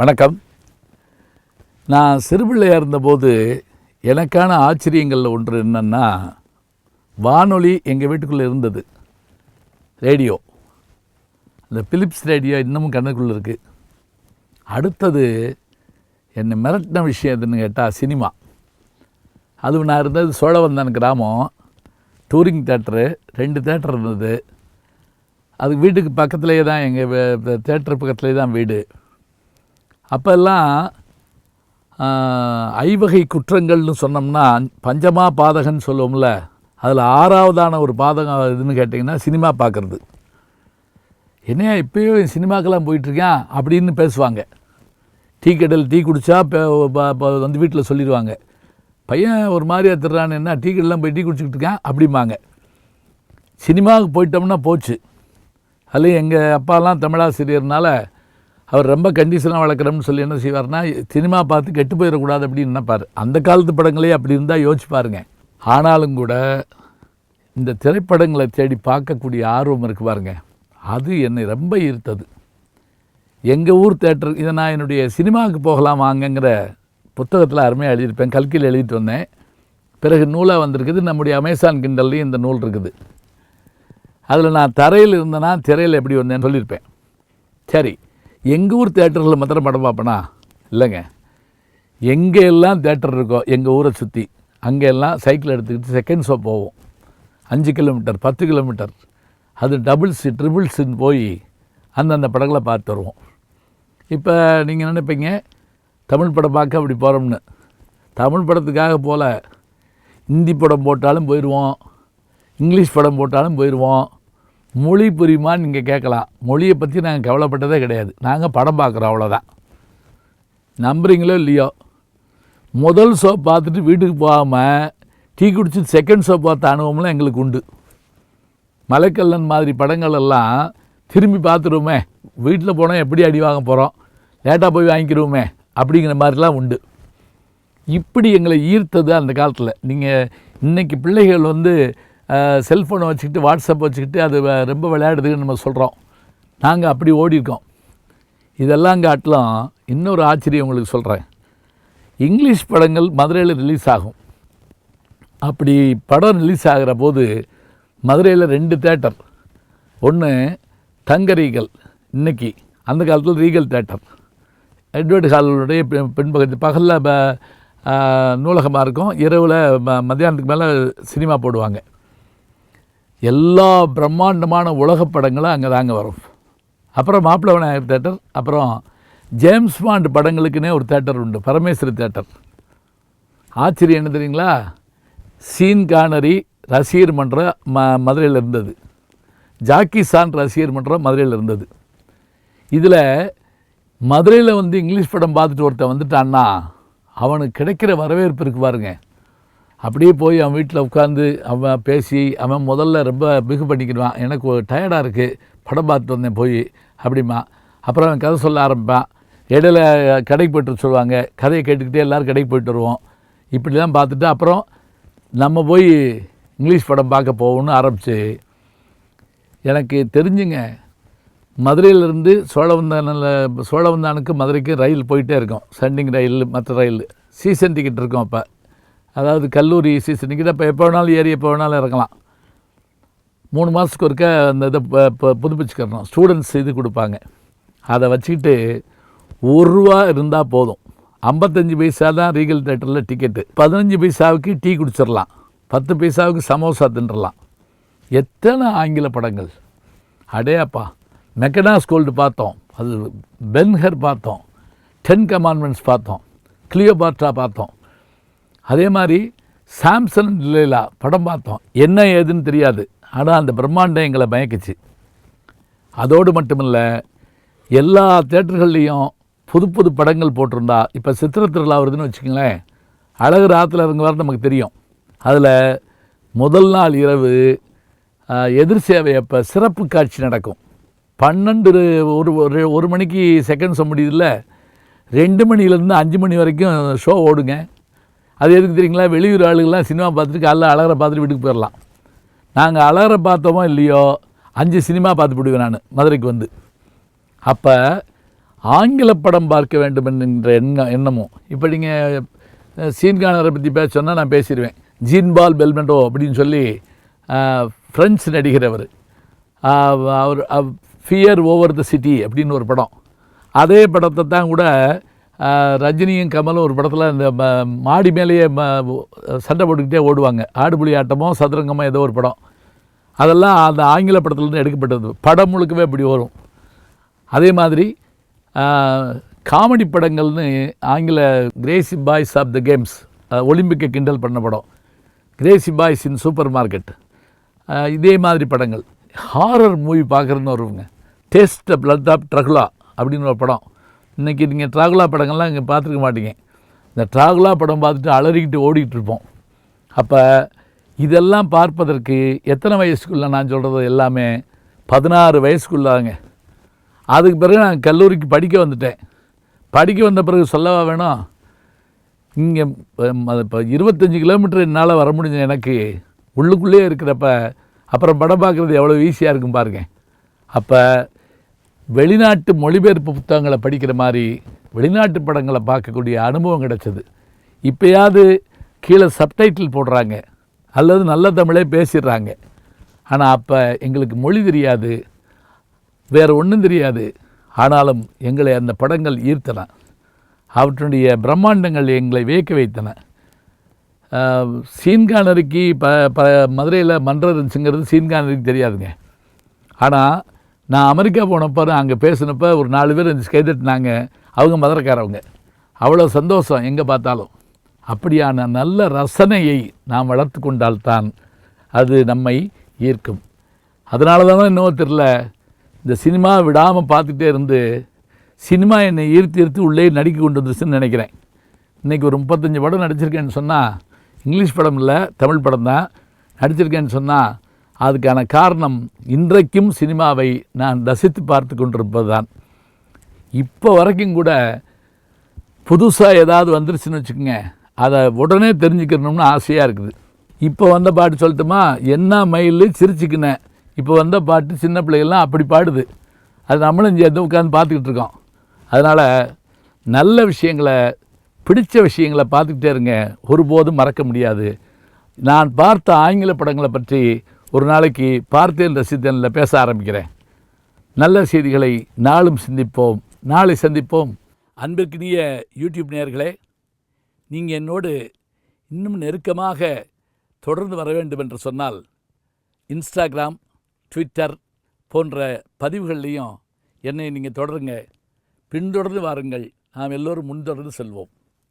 வணக்கம். நான் சிறுபிள்ளையாக இருந்தபோது எனக்கான ஆச்சரியங்களில் ஒன்று என்னென்னா வானொலி எங்கள் வீட்டுக்குள்ளே இருந்தது. ரேடியோ. அந்த பிலிப்ஸ் ரேடியோ இன்னமும் கண்ணுக்குள்ளே இருக்குது அடுத்தது என்னை மிரட்டின விஷயம் எதுன்னு கேட்டால் சினிமா. அதுவும் நான் இருந்தது சோழவந்தான் கிராமம். டூரிங் தேட்டரு ரெண்டு தேட்டர் இருந்தது. அது வீட்டுக்கு பக்கத்துலேயே தான் எங்கள் தேட்டர் பக்கத்துலேயே தான் வீடு. அப்போல்லாம் ஐவகை குற்றங்கள்னு சொன்னோம்னா பஞ்சமா பாதகன்னு சொல்லுவோம்ல அதில் ஆறாவதான ஒரு பாதகம் இதுன்னு கேட்டிங்கன்னா சினிமா பார்க்குறது என்னையா இப்போயும் சினிமாக்கெல்லாம் போயிட்டுருக்கேன் அப்படின்னு பேசுவாங்க. டீ கடையில் டீ குடித்தா வந்து வீட்டில் சொல்லிடுவாங்க பையன் ஒரு மாதிரியா திடுறான்னு என்ன டீ கடைலாம் போய் டீ குடிச்சிக்கிட்டு இருக்கேன்? அப்படிம்பாங்க. சினிமாவுக்கு போயிட்டோம்னா போச்சு. அதுலேயும் எங்கள் அப்பாலாம் தமிழாசிரியர்னால அவர் ரொம்ப கண்டிஷனாக வளர்க்குறோம்னு சொல்லி என்ன செய்வார்னா சினிமா பார்த்து கெட்டு போயிடக்கூடாது அப்படின்னு நினைப்பார். அந்த காலத்து படங்களே அப்படி இருந்தால் யோசிச்சு பாருங்க. ஆனாலும் கூட இந்த திரைப்படங்களை தேடி பார்க்கக்கூடிய ஆர்வம் இருக்கு பாருங்க. அது என்னை ரொம்ப ஈர்த்தது. எங்கள் ஊர் தேட்டர் இதை நான் என்னுடைய சினிமாவுக்கு போகலாம் வாங்கங்கிற புத்தகத்தில் அருமையாக எழுதியிருப்பேன். கல்கியில் எழுதிட்டு வந்தேன். பிறகு நூலாக வந்திருக்குது. நம்முடைய அமேசான் கிண்டல்லையும் இந்த நூல் இருக்குது. அதில் நான் தரையில் இருந்தேன்னா திரையில் எப்படி வந்தேன்னு சொல்லியிருப்பேன். சரி எங்கள் ஊர் தேட்டரில் மாத்திரம் படம் பார்ப்பேனா? இல்லைங்க. எங்கே எல்லாம் தேட்டர் இருக்கோ எங்கள் ஊரை சுற்றி அங்கே எல்லாம் சைக்கிள் எடுத்துக்கிட்டு செகண்ட் ஷோ போவோம். அஞ்சு கிலோமீட்டர் பத்து கிலோமீட்டர். அது டபுள்ஸு ட்ரிபிள்ஸுன்னு போய் அந்தந்த படங்களை பார்த்து வருவோம். இப்போ நீங்கள் நினைப்பீங்க தமிழ் படம் பார்க்க அப்படி போகிறோம்னு தமிழ் படத்துக்காக போல் ஹிந்தி படம் போட்டாலும் போயிடுவோம் இங்கிலீஷ் படம் போட்டாலும் போயிடுவோம் மொழி புரியுமான்னு நீங்கள் கேட்கலாம். மொழியை பற்றி நாங்கள் கவலைப்பட்டதே கிடையாது. நாங்கள் படம் பார்க்குறோம் அவ்வளோதான் நம்புறீங்களோ இல்லையோ? முதல் ஷோ பார்த்துட்டு வீட்டுக்கு போகாமல் டீ குடிச்சு செகண்ட் ஷோ பார்த்த அனுபவம்லாம் எங்களுக்கு உண்டு. மலைக்கல்லன் மாதிரி படங்கள் எல்லாம் திரும்பி பார்த்துருவோமே. வீட்டில் போனால் எப்படி அடி வாங்க போகிறோம் லேட்டாக போய் வாங்கிக்கிடுவோமே அப்படிங்கிற மாதிரிலாம் உண்டு. இப்படி எங்களை ஈர்த்தது அந்த காலத்தில். நீங்கள் இன்றைக்கி பிள்ளைகள் வந்து செல்ஃபோனை வச்சுக்கிட்டு வாட்ஸ்அப் வச்சுக்கிட்டு அது ரொம்ப விளையாடுதுன்னு நம்ம சொல்கிறோம் நாங்கள் அப்படி ஓடிருக்கோம் இதெல்லாம் காட்டிலும் இன்னொரு ஆச்சரியம் உங்களுக்கு சொல்கிறேன் இங்கிலீஷ் படங்கள் மதுரையில் ரிலீஸ் ஆகும். அப்படி படம் ரிலீஸ் ஆகிற போது மதுரையில் ரெண்டு தேட்டர் ஒன்று தங்க ரீகல் இன்னைக்கு. அந்த காலத்தில் ரீகல் தேட்டர் எட்வர்ட் ஹாலுடைய பின்பகுதி பகலில் நூலகமாக இருக்கும். இரவில் ம மத்தியானத்துக்கு மேலே சினிமா போடுவாங்க. எல்லா பிரம்மாண்டமான உலகப் படங்களும் அங்கே தாங்க வரும். அப்புறம் மாப்பிள்ளை விநாயகர் தேட்டர் அப்புறம் ஜேம்ஸ் பாண்ட் படங்களுக்குன்னே ஒரு தேட்டர் உண்டு பரமேஸ்வரி தேட்டர் ஆச்சரியம் என்ன தெரியுங்களா? சீன் கானரி ரசிகர் மன்றம் ம மதுரையில் இருந்தது. ஜாக்கி சான் ரசிகர் மன்றம் மதுரையில் இருந்தது. இதில் மதுரையில் வந்து இங்கிலீஷ் படம் பார்த்துட்டு ஒருத்தன் வந்துட்டான்னா அவனுக்கு கிடைக்கிற வரவேற்பு இருக்கு பாருங்க. அப்படியே போய் அவன் வீட்டில் உட்காந்து அவன் பேசி அவன் முதல்ல ரொம்ப பிகு பண்ணிக்கிடுவான். எனக்கு டயர்டாக இருக்குது படம் பார்த்துட்டு வந்தேன் போய். அப்படிமா அப்புறம் அவன் கதை சொல்ல ஆரம்பிப்பான். இடையில கடைக்கு போய்ட்டு சொல்லுவாங்க. கதையை கேட்டுக்கிட்டே எல்லோரும் கடைக்கு போயிட்டு வருவோம். இப்படிலாம் பார்த்துட்டு அப்புறம் நம்ம போய் இங்கிலீஷ் படம் பார்க்க போகணும்னு ஆரம்பிச்சு. எனக்கு தெரிஞ்சுங்க. மதுரையிலேருந்து சோழவந்தானில் சோழவந்தானுக்கு மதுரைக்கு ரயில் போயிட்டே இருக்கும். சண்டிங் ரயில் மற்ற ரயில். சீசன் டிக்கெட் இருக்கும் அப்போ. அதாவது கல்லூரி சீசன் டிக்கெட் இப்போ எப்போ வேணாலும் ஏறி எப்போ வேணாலும் இறங்கலாம். மூணு மாதத்துக்கு ஒருக்க அந்த இதை ப- ப- புதுப்பிச்சுக்கிறணும். ஸ்டூடெண்ட்ஸ் இது கொடுப்பாங்க. அதை வச்சுக்கிட்டு ஒரு ரூபா இருந்தால் போதும். ஐம்பத்தஞ்சு பைசா தான் ரீகல் தேட்டரில் டிக்கெட்டு பதினஞ்சு பைசாவுக்கு டீ குடிச்சிடலாம். பத்து பைசாவுக்கு சமோசா தின்றலாம். எத்தனை ஆங்கில படங்கள்? அடேப்பா மெக்கடாஸ் கோல்டு பார்த்தோம். அது பென்ஹர் பார்த்தோம். டென் கமாண்ட்மெண்ட்ஸ் பார்த்தோம். கிளியோபாட்ரா பார்த்தோம். அதே மாதிரி சாம்சன் லீலா படம் பார்த்தோம். என்ன ஏதுன்னு தெரியாது. ஆனால் அந்த பிரம்மாண்டம் எங்களை மயக்குச்சு. அதோடு மட்டுமில்ல எல்லா தேட்டர்கள்லேயும் புது புது படங்கள் போட்டிருந்தா இப்போ சித்திர திருவிழா வருதுன்னு வச்சுக்கங்களேன் அழகு ஆற்றுல இறங்குவார் நமக்கு தெரியும். அதில் முதல் நாள் இரவு எதிர் சேவை அப்போ சிறப்பு காட்சி நடக்கும். பன்னெண்டு ஒரு ஒரு ஒரு மணிக்கு செகண்ட் ஷோ முடியுதுல்ல ரெண்டு மணிலேருந்து அஞ்சு மணி வரைக்கும் ஷோ ஓடுங்க. அது எதுக்கு தெரியுங்களா? வெளியூர் ஆளுங்கள்லாம் சினிமா பார்த்துட்டு காலைல அழகரை பார்த்துட்டு வீட்டுக்கு போயிடலாம் நாங்கள் அழகரை பார்த்தோமோ இல்லையோ அஞ்சு சினிமா பார்த்து விடுவேன் நான் மதுரைக்கு வந்து. அப்போ ஆங்கில படம் பார்க்க வேண்டும் என்கின்ற எண்ண எண்ணமும். இப்போ நீங்கள் சீன்கானரை பற்றி பேச சொன்னால் நான் பேசிடுவேன். ஜீன்பால் பெல்மெண்டோ அப்படின்னு சொல்லி ஃப்ரெஞ்சு நடிகர் அவர். அவர் ஃபியர் ஓவர் த சிட்டி அப்படின்னு ஒரு படம். அதே படத்தை தான் கூட ரஜினியும் கமலும் ஒரு படத்தில் இந்த ம- மாடி மேலேயே ம- சண்டை போட்டுக்கிட்டே ஓடுவாங்க. ஆடுபுலி ஆட்டமோ சதுரங்கமோ ஏதோ ஒரு படம். அதெல்லாம் அந்த ஆங்கில படத்துலேருந்து எடுக்கப்பட்டது. படம் முழுக்கவே இப்படி வரும். அதே மாதிரி காமெடி படங்கள்னு ஆங்கில crazy boys of the games ஒலிம்பிக்கை கிண்டல் பண்ண படம். Crazy boys in super market. இதே மாதிரி படங்கள். ஹாரர் மூவி பார்க்குறதுன்னு வருவங்க டேஸ்ட் பிளட் ஆஃப் ட்ரகுலா அப்படின்னு ஒரு படம். இன்றைக்கி நீங்கள் ட்ராகுலா படங்கள்லாம் இங்கே பார்த்துருக்க மாட்டீங்க. இந்த ட்ராகுலா படம் பார்த்துட்டு அலறிக்கிட்டு ஓடிக்கிட்டு இருப்போம். அப்போ இதெல்லாம் பார்ப்பதற்கு எத்தனை வயசுக்குள்ளே நான் சொல்கிறது எல்லாமே பதினாறு வயசுக்குள்ளாங்க. அதுக்கு பிறகு நான் கல்லூரிக்கு படிக்க வந்துட்டேன். படிக்க வந்த பிறகு சொல்லவா வேணும்? இங்கே இப்போ இருபத்தஞ்சி கிலோமீட்டர் என்னால் வர முடிஞ்ச எனக்கு உள்ளுக்குள்ளேயே இருக்கிறப்ப அப்புறம் படம் பார்க்குறது எவ்வளோ ஈஸியாக இருக்கும் பாருங்க. அப்போ வெளிநாட்டு மொழிபெயர்ப்பு புத்தகங்களை படிக்கிற மாதிரி வெளிநாட்டு படங்களை பார்க்கக்கூடிய அனுபவம் கிடச்சிது. இப்போயாவது கீழே சப்டைட்டில் போடுறாங்க. அல்லது நல்ல தமிழே பேசிடுறாங்க. ஆனால் அப்போ எங்களுக்கு மொழி தெரியாது. வேறு ஒன்றும் தெரியாது. ஆனாலும் எங்களை அந்த படங்கள் ஈர்த்தன. அவற்றுடைய பிரம்மாண்டங்கள் எங்களை வியக்க வைத்தன. சீன்கானருக்கு ப ப மதுரையில் மன்றர் இருந்துச்சுங்கிறது சீன்கானரிக்கு தெரியாதுங்க. ஆனால் நான் அமெரிக்கா போனப்போ அங்கே பேசினப்போ ஒரு நாலு பேர் இந்த நாங்கள் அவங்க மதுரக்காரவங்க. அவ்வளோ சந்தோஷம் எங்கே பார்த்தாலும். அப்படியான நல்ல ரசனையை நாம் வளர்த்து கொண்டால்தான் அது நம்மை ஈர்க்கும். அதனால தான் இன்னும் தெரில இந்த சினிமா விடாமல் பார்த்துட்டே இருந்து சினிமா என்னை ஈர்த்து ஈர்த்து உள்ளே நடிக்க கொண்டு வந்துருச்சுன்னு நினைக்கிறேன். இன்றைக்கி ஒரு முப்பத்தஞ்சு படம் நடிச்சிருக்கேன்னு சொன்னால் இங்கிலீஷ் படம் இல்லை தமிழ் படம் தான். நடிச்சிருக்கேன்னு சொன்னால் அதுக்கான காரணம் இன்றைக்கும் சினிமாவை நான் ரசித்து பார்த்து கொண்டிருப்பது தான் இப்போ வரைக்கும் கூட புதுசாக ஏதாவது வந்துருச்சுன்னு வச்சுக்கோங்க அதை உடனே தெரிஞ்சுக்கணும்னு ஆசையாக இருக்குது. இப்போ வந்த பாட்டு சொல்லட்டுமா? என்ன மயில் சிரிச்சுக்கினேன் இப்போ வந்த பாட்டு சின்ன பிள்ளைகள்லாம் அப்படி பாடுது. அது நம்மளும் இங்கே உட்காந்து பார்த்துக்கிட்டு இருக்கோம். அதனால் நல்ல விஷயங்களை பிடித்த விஷயங்களை பார்த்துக்கிட்டே இருங்க. ஒருபோதும் மறக்க முடியாது. நான் பார்த்த ஆங்கில படங்களை பற்றி ஒரு நாளைக்கு பார்த்தேன் ரசித்தனில் பேச ஆரம்பிக்கிறேன். நல்ல செய்திகளை நாளும் சிந்திப்போம் நாளை சந்திப்போம். அன்பிற்கினிய யூடியூப் நேயர்களே நீங்கள் என்னோடு இன்னும் நெருக்கமாக தொடர்ந்து வர வேண்டும் என்று சொன்னால் இன்ஸ்டாகிராம் ட்விட்டர் போன்ற பதிவுகள்லையும் என்னை நீங்கள் தொடருங்க. பின்தொடர்ந்து வாருங்கள். நாம் எல்லோரும் முன்தொடர்ந்து செல்வோம்.